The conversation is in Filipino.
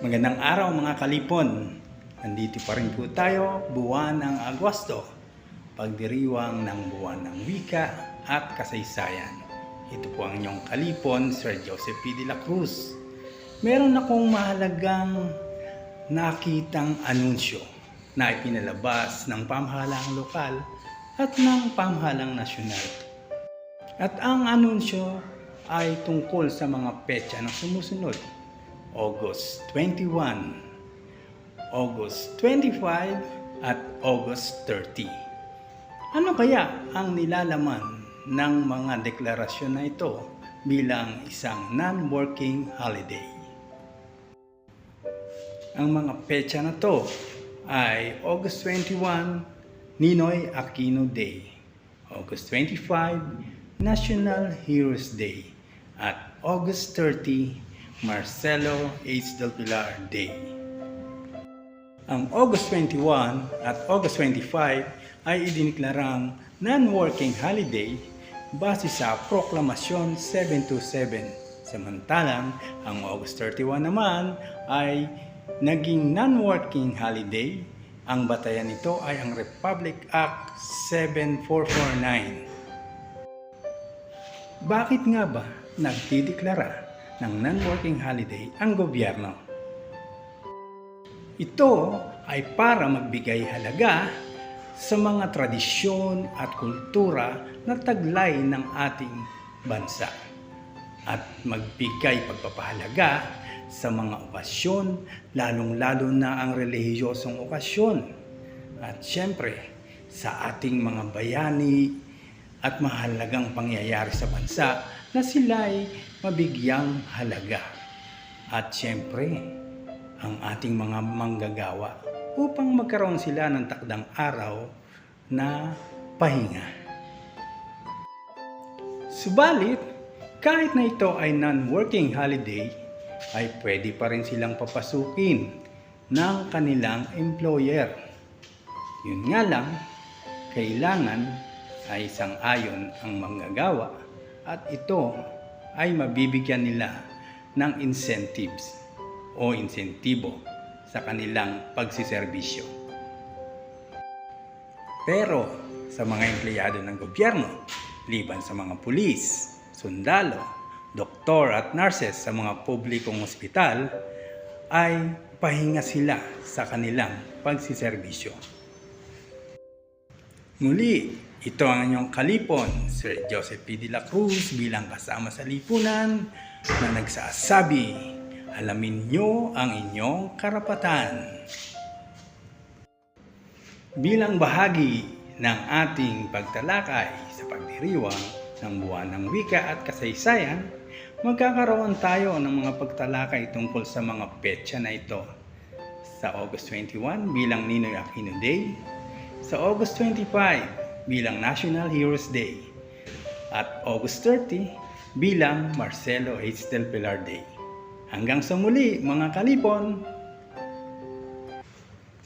Magandang araw mga kalipon. Nandito pa rin po tayo, buwan ng Agosto. Pagdiriwang ng buwan ng wika at kasaysayan. Ito po ang inyong kalipon, Sir Joseph P. de la Cruz. Meron akong mahalagang nakitang anunsyo na ipinalabas ng pamahalang lokal at ng pamahalang nasyonal. At ang anunsyo ay tungkol sa mga petsa na sumusunod. August 21, August 25, at August 30. Ano kaya ang nilalaman ng mga deklarasyon na ito bilang isang non-working holiday? Ang mga petsa na to ay August 21, Ninoy Aquino Day. August 25, National Heroes Day. At August 30, Marcelo H. Del Pilar Day. Ang August 21 at August 25 ay idiniklarang non-working holiday base sa Proklamasyon 727. Samantalang ang August 31 naman ay naging non-working holiday. Ang batayan nito ay ang Republic Act 7449. Bakit nga ba nagdideklara ng non-working holiday ang gobyerno? Ito ay para magbigay halaga sa mga tradisyon at kultura na taglay ng ating bansa at magbigay pagpapahalaga sa mga okasyon, lalong-lalo na ang relihiyosong okasyon. At siyempre, sa ating mga bayani at mahalagang pangyayari sa bansa na sila'y mabigyang halaga. At siyempre, ang ating mga manggagawa upang magkaroon sila ng takdang araw na pahinga. Subalit, kahit na ito ay non-working holiday, ay pwede pa rin silang papasukin ng kanilang employer. Yun nga lang, kailangan ay isang ayon ang manggagawa at ito ay mabibigyan nila ng incentives o insentibo sa kanilang pagsiservisyo. Pero sa mga empleyado ng gobyerno, liban sa mga pulis, sundalo, doktor at nurses sa mga publikong ospital, ay pahinga sila sa kanilang pagsiservisyo. Muli, ito ang inyong kalipon, Sir Joseph P. de la Cruz bilang kasama sa lipunan na nagsasabi, alamin nyo ang inyong karapatan. Bilang bahagi ng ating pagtalakay sa pagdiriwang ng buwan ng wika at kasaysayan, magkakaroon tayo ng mga pagtalakay tungkol sa mga petsa na ito. Sa August 21 bilang Ninoy Aquino Day, sa August 25 bilang National Heroes Day, at August 30 bilang Marcelo H. Del Pilar Day. Hanggang sa muli mga kalipon!